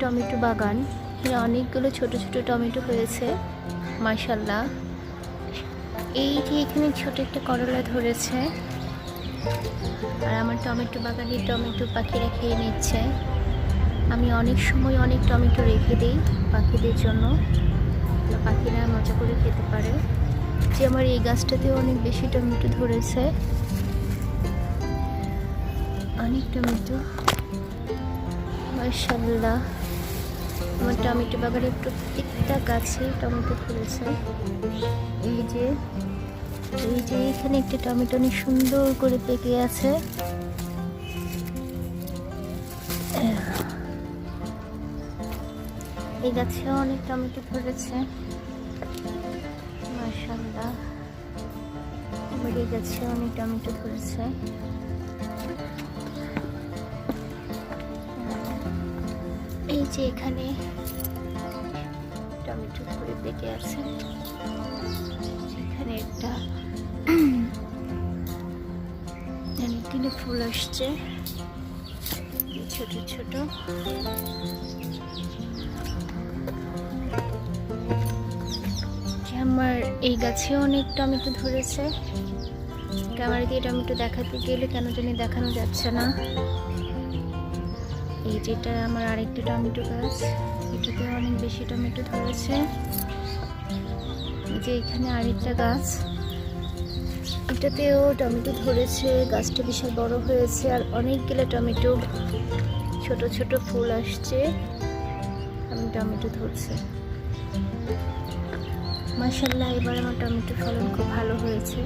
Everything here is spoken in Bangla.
টমেটো বাগান। এখানে অনেকগুলো ছোট ছোট টমেটো হয়েছে মাশাল্লাহ এই যে এখানে ছোট একটা করলা ধরেছে, আর আমার টমেটো বাগানে টমেটো পাখিরা খেয়ে নিচ্ছে। আমি অনেক সময় অনেক টমেটো রেখে দিই পাখিদের জন্য পাখিরা মজা করে খেতে পারে। যে আমার এই গাছটাতেও অনেক বেশি টমেটো ধরেছে। অনেক টমেটো। মার্শাল্লাহ আমার টমেটো বাগানে প্রত্যেকটা গাছে টমেটো ধরেছে এই যে এই যে এখানে একটা টমেটো অনেক সুন্দর করে পেকে আছে। এই গাছে অনেক টমেটো ধরেছে মার্শাল্লাহ আমার এই গাছে অনেক টমেটো ধরেছে এই যে এখানে টমেটো ধরে পেকে আছে। এখানে একটা অনেকগুলো ফুল আসছে। ছোট ছোট। আমার এই গাছেও অনেক টমেটো ধরেছে। ক্যামেরা দিয়ে টমেটো দেখাতে গেলে কেন জানি দেখানো যাচ্ছে না। এই যেটা আমার আরেকটা টমেটো গাছ, এটাতে অনেক বেশি টমেটো ধরেছে। যে এখানে আরেকটা গাছ, এটাতেও টমেটো ধরেছে, গাছটা বিশাল বড় হয়েছে, আর অনেকগুলো টমেটো, ছোট ছোট ফুল আসছে, আমি টমেটো ধরছে। মাসাল্লাহ এবার আমার টমেটো ফলন খুব ভালো হয়েছে।